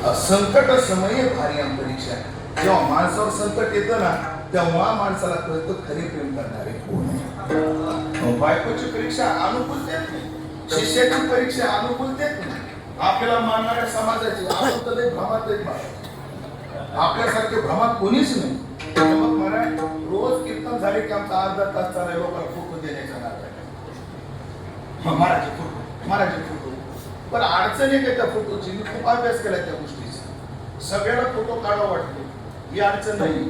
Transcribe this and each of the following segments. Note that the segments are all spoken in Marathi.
संकट समय भारी अंतरिक्षा जेव्हा माणसावर संकट येतं ना तेव्हा माणसाला कळतं खरे प्रेम करणारे कोण आहे. बायकोची परीक्षा अनुकूलतेत नाही. शिष्याची परीक्षा अनुकूल देत नाही. आपल्याला मानणाऱ्या समाजाची आपण तर भ्रमात आपल्यासारखे भ्रमात कोणीच नाही. मग रोज कीर्तन झाले की आमचा अर्धा तास चालाय लोकांना फोटो देण्याच्या नादात महाराज फोटो महाराज फोटो. पण अडचण एक का त्या फोटोची मी खूप अभ्यास केला त्या गोष्टीचा. सगळ्याला फोटो काढा वाटतो. ही अडचण नाही.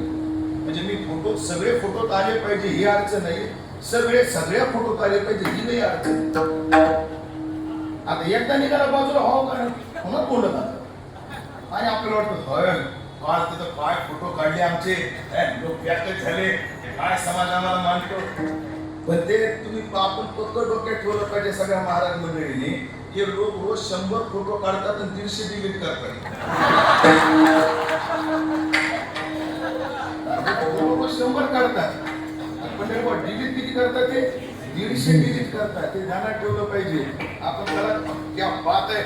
म्हणजे मी फोटो सगळे फोटोत आले पाहिजे ही अडचण नाही. सगळे सगळ्या फोटोत आले पाहिजे ही नाही अडचण. आता एकदा निघाला बाजूला हो का पुन्हा कोण आणि आपल्याला वाटतं होय काल तिथं काय फोटो काढले आमचे. लोक व्याख्यात झाले. काय समाज आम्हाला मानतो? पण ते तुम्ही आपण पक्क डोक्यात ठेवलं पाहिजे सगळ्या महाराज मंडळीने. हे लोक रोज शंभर फोटो काढतात आणि दीडशे डिलीट करतात. लोक शंभर काढतात. पण डिलीट किती करतात ते? दीडशे डिलीट करतात. ते ध्यानात ठेवलं पाहिजे. आपण त्याला क्या बात आहे.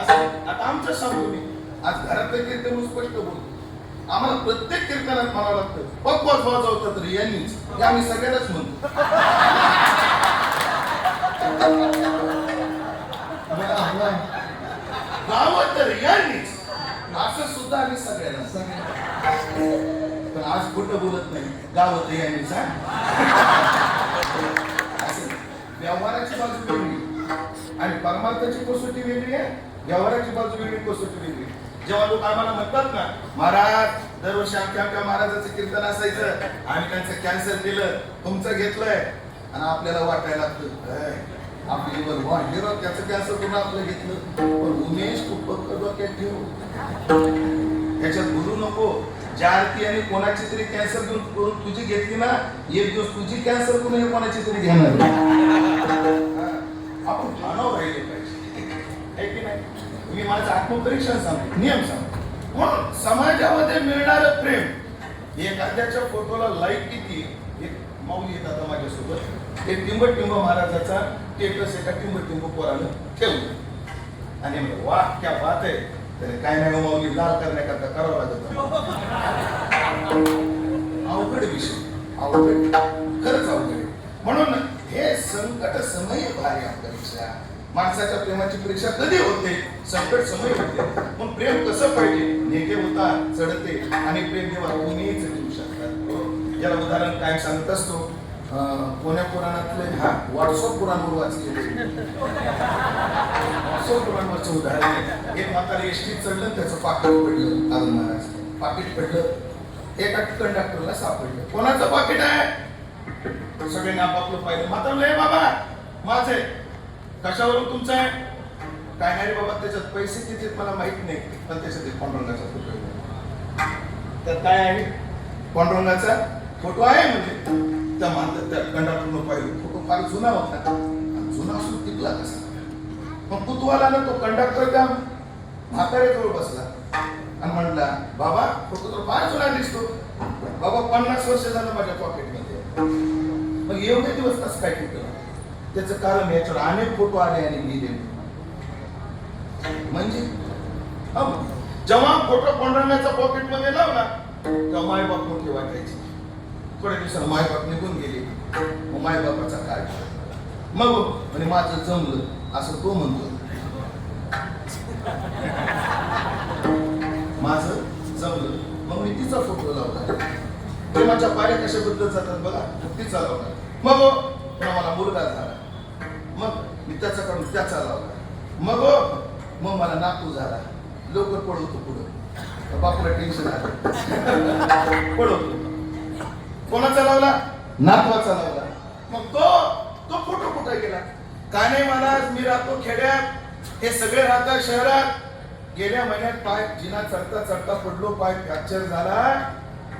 असं आता आमचं सांगतो मी. आज घरातलं कीर्तन स्पष्ट बोलतो. आम्हाला प्रत्येक कीर्तनात म्हणावं लागतं पक्वाच वाजवतात तर यांनीच. हे आम्ही सगळ्यांनाच म्हणतो बघा, आम्हाला गावात तर यांनीच असं सुद्धा आम्ही सगळ्यांना पण आज खोटं बोलत नाही. गावात यांनीच हा असं. व्यवहाराची बाजू वेगळी. आणि परमार्थाची कसोटी वेगळी आहे. व्यवहाराची बाजू वेगळी कसोटी वेगळी. जेव्हा लोक आम्हाला म्हणतात ना महाराज दरवर्षी आमच्या आमच्या महाराजाचं कीर्तन असायचं. आम्ही त्यांचं कॅन्सर केलं. तुमचं घेतलंय. आणि आपल्याला वाटायला लागतं आपली वर हिरो त्याचं काय कॅन्सर तुम्ही आपलं घेतलं पण उमेश तू डोक्यात ठेव त्याच्यात गुरु नको ज्या आरती आणि कोणाची तरी कॅन्सर घेऊन करून तुझी घेतली ना एक दिवस तुझी कॅन्सर करून हे कोणाची तरी घेणार आपण मानव राहिले पाहिजे की नाही? मी माझं आत्मपरीक्षण सांगतो नियम सांगतो मग समाजामध्ये मिळणार प्रेम। एखाद्याच्या फोटोला लाईक किती? एक माऊली येत आता माझ्यासोबत. एक टिंबटिंब महाराजाचा टेटस एका टिंबटिंब पोरानं ठेवलं. आणि म्हणलं वा क्या बात आहे. तर काय नाही हो माऊली लाल करण्याकरता करावं लागत अवघड विषय अवघड. खरंच अवघड आहे. म्हणून हे संकट समय भारी परीक्षा माणसाच्या प्रेमाची परीक्षा कधी होते? संकट समय होते. मग प्रेम कसं पाहिजे? नेते होता चढते. आणि प्रेम देवा कोणीही देऊ शकतात याला उदाहरण काय सांगत असतो. कोण्या पुराणातले हा? व्हॉट्सअप पुराणवर वाचले व्हॉट्सअप पुराणवरचं उदाहरण. आहे. एक म्हातारा एसटीत चढलं त्याचं पाकिट पडलं आनंद महाराज. पाकिट पडलं. एका कंडक्टरला सापडलं. कोणाचं पाकिट आहे? सगळे आपापलं पाहिलं. म्हातारलं लय बाबा माझं. आहे कशावरून तुमचं आहे? काय नाही रे बाबा त्याच्यात पैसे किती मला माहीत नाही पण त्याच्यात एक पांडुरंगाचा फोटो आहे. तर काय आहे? पांडुरंगाचा फोटो आहे म्हणजे? त्या मानतात त्या कंडक्टरनं पाहिजे फोटो फार जुना होता. जुना असून टिकला कसा? मग कुतूहल आला तो कंडक्टर त्या म्हाताऱ्याजवळ बसला आणि म्हणला बाबा फोटो तर फार जुना दिसतो. बाबा पन्नास वर्ष झालं माझ्या पॉकेटमध्ये मग एवढे दिवस कसं काय टिकलं? त्याचं कारण याच्यावर अनेक फोटो आले आणि लिहिले म्हणजे जेव्हा फोटो पंढरण्याचा पॉकेटमध्ये लावला तेव्हा मायबाप मोठी वाटायची. थोड्या दिवसाला मायबाप निघून गेले. मग मायबापाचा काय मग म्हणजे माझं जमलं असं तो म्हणतो. माझं जमलं. मग मी तिचा फोटो लावला. प्रेमाच्या पाऱ्या कशा बदलत जातात बघा तिचा लावला. मग मला मुलगा झाला. मग मी त्याचा काढून त्याचा लावला. मग मग मला नातू झाला. लवकर पळवतो पुढं. बापूला टेन्शन आलं. पळवतो. कोणाचा लावला? नातवाचा लावला. मग तो तो फोटो कुठे गेला? काय नाही महाराज मी राहतो खेड्यात हे सगळे राहतात शहरात. गेल्या महिन्यात पाय जिना चढता चढता पडलो पाय फ्रॅक्चर झाला.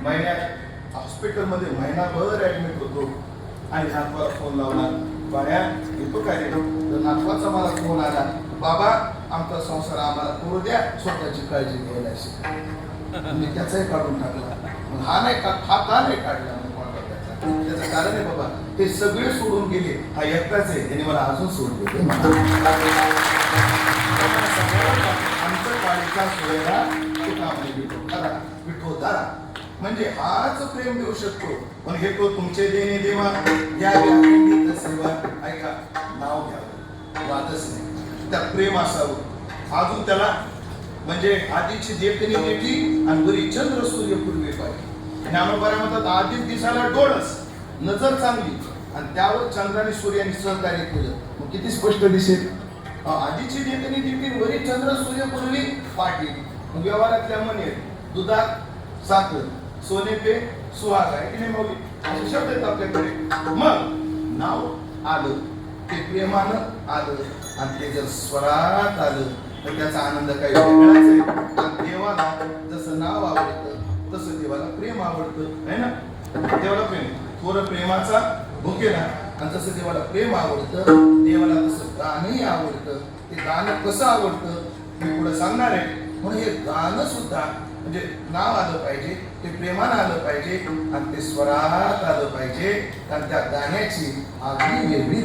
महिन्यात हॉस्पिटलमध्ये महिनाभर ऍडमिट होतो. आणि नातवाला फोन लावला बाया येतो काय रे तर नातवाचा मला फोन आला. बाबा आमचा संसार आम्हाला करू द्या स्वतःची काळजी घ्यायला मी त्याचाही काढून टाकला. मग हा नाही का हा का नाही काढला त्याचं? कारण आहे बाबा ते सगळे सोडून गेले. हा एकटाच आहे. त्याने मला अजून सोडले ते आमचं पाळीचा म्हणजे हाच प्रेम देऊ शकतो. पण हे तो तुमचे देणे देवा. या सेवा ऐका नाव घ्यावं वादच नाही. त्या प्रेम असावं. अजून त्याला म्हणजे आधीची देखणी देखी आणि वरी चंद्र सूर्य पूर्वी पाहिजे. ज्ञानोबाऱ्या म्हणतात आधीच दिसायला डोळस नजर चांगली. आणि त्यावर चंद्राने सूर्याने सहकार्य केलं. मग किती स्पष्ट दिसेल? आधीची देखणी देठी वरी चंद्र सूर्य पूर्वी पाठी मग व्यवहारातल्या म्हणे दुधात साखर सोने पे सुहाग आहे की नाही मग असे शब्द आहेत आपल्याकडे. मग नाव आलं ते प्रेमानं आलं आणि ते जर स्वरात आलं तर त्याचा आनंद काही वेगळाच आहे. देवाला जसं नाव आवडतं तसं देवाला प्रेम आवडतं है ना? देवाला प्रेम. थोर प्रेमाचा भुकेला आणि जसं देवाला प्रेम आवडतं देवाला तसं गाणंही आवडतं. ते गाणं कसं आवडतं मी पुढे सांगणार आहे. म्हणून हे गाणं सुद्धा म्हणजे नाव आलं पाहिजे ते प्रेमानं आलं पाहिजे आणि ते स्वरात आलं पाहिजे. कारण त्या गाण्याची आधी वेगळी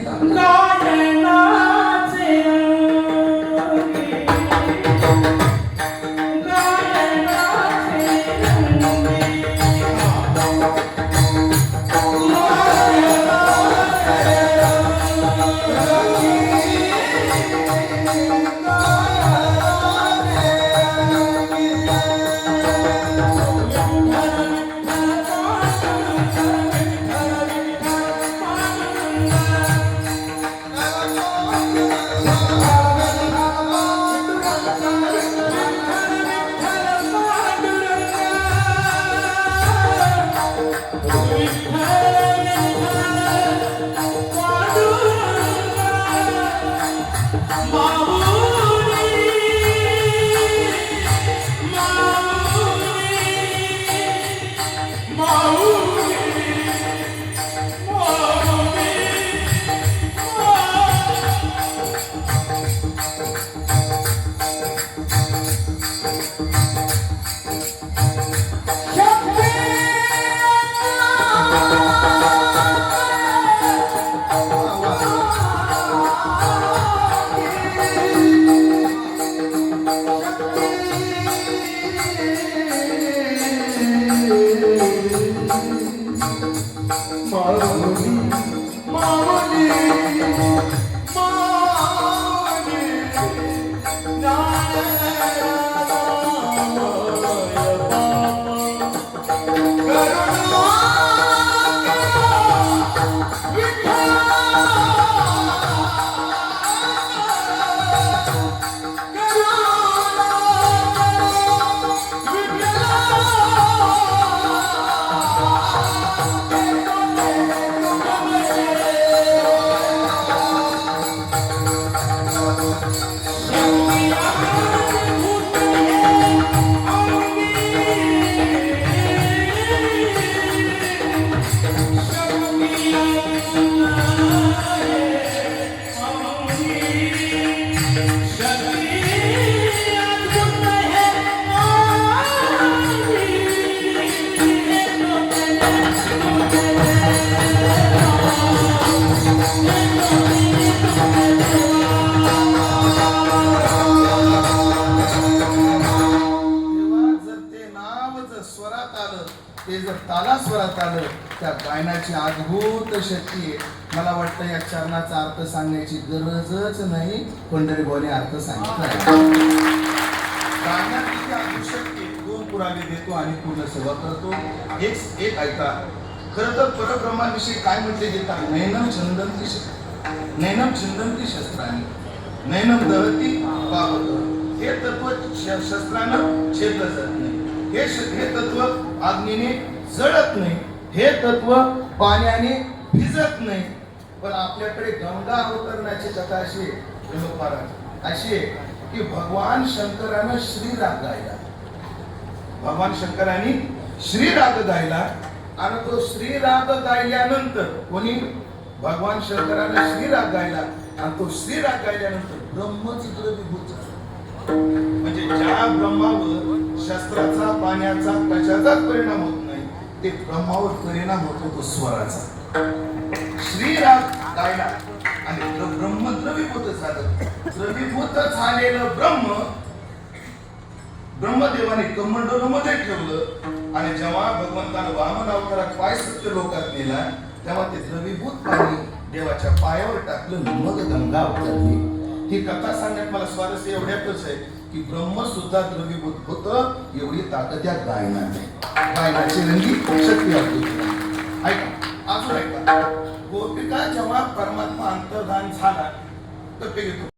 ते जर ताला स्वरात आलं त्या गायनाची अद्भुत शक्ती आहे. मला वाटतं या चरणाचा अर्थ सांगण्याची गरजच नाही. पंढरी भाऊने अर्थ सांगितला शक्ती दोन पुराणे देतो आणि पूर्ण सेवा करतो. एक एक ऐका. खरं तर परब्रह्माविषयी काय म्हटले देतात नैनम छंदंती शस्त्र नैनम छंदंती शस्त्राने नैनम दहती पावत. हे तत्व श- शस्त्रानं छेदलं जात नाही. हे हे तत्व अग्नीने जळत नाही. हे तत्व पाण्याने भिजत नाही. पण आपल्याकडे गंगा अवतरणाची कथा अशी आहे अशी आहे की भगवान शंकरानं श्रीराग गायला. भगवान शंकरांनी श्रीराग गायला आणि तो श्रीराग गायल्यानंतर कोणी? भगवान शंकराने श्रीराग गायला आणि तो श्रीराग गायल्यानंतर ब्रह्मचित्र विभूत झाला. म्हणजे ज्या ब्रह्मावर शस्त्राचा पाण्याचा कशाचाच परिणाम होत नाही ते ब्रह्मावर परिणाम होतो तो स्वराचा. श्रीराग गायला आणि ब्रह्म द्रवीभूत झालं. द्रवीभूत झालेलं ब्रह्म ब्रह्मदेवाने कमंडोलमध्ये ठेवलं आणि जेव्हा भगवंतानं वामन अवतारात पाय सत्य लोकात नेला तेव्हा ते द्रवीभूत पाणी देवाच्या पायावर टाकलं मग गंगा अवतरली. ही कथा सांगण्यात मला स्वारस्य एवढ्यातच आहे. की ब्रह्म सुद्धा द्रवीभूत होत एवढी ताकद या गायनाने गायनाची रंगी शक्ती आपली. ऐका अजून ऐका गोपिका जेव्हा परमात्मा अंतर्धान झाला तर ते घेतो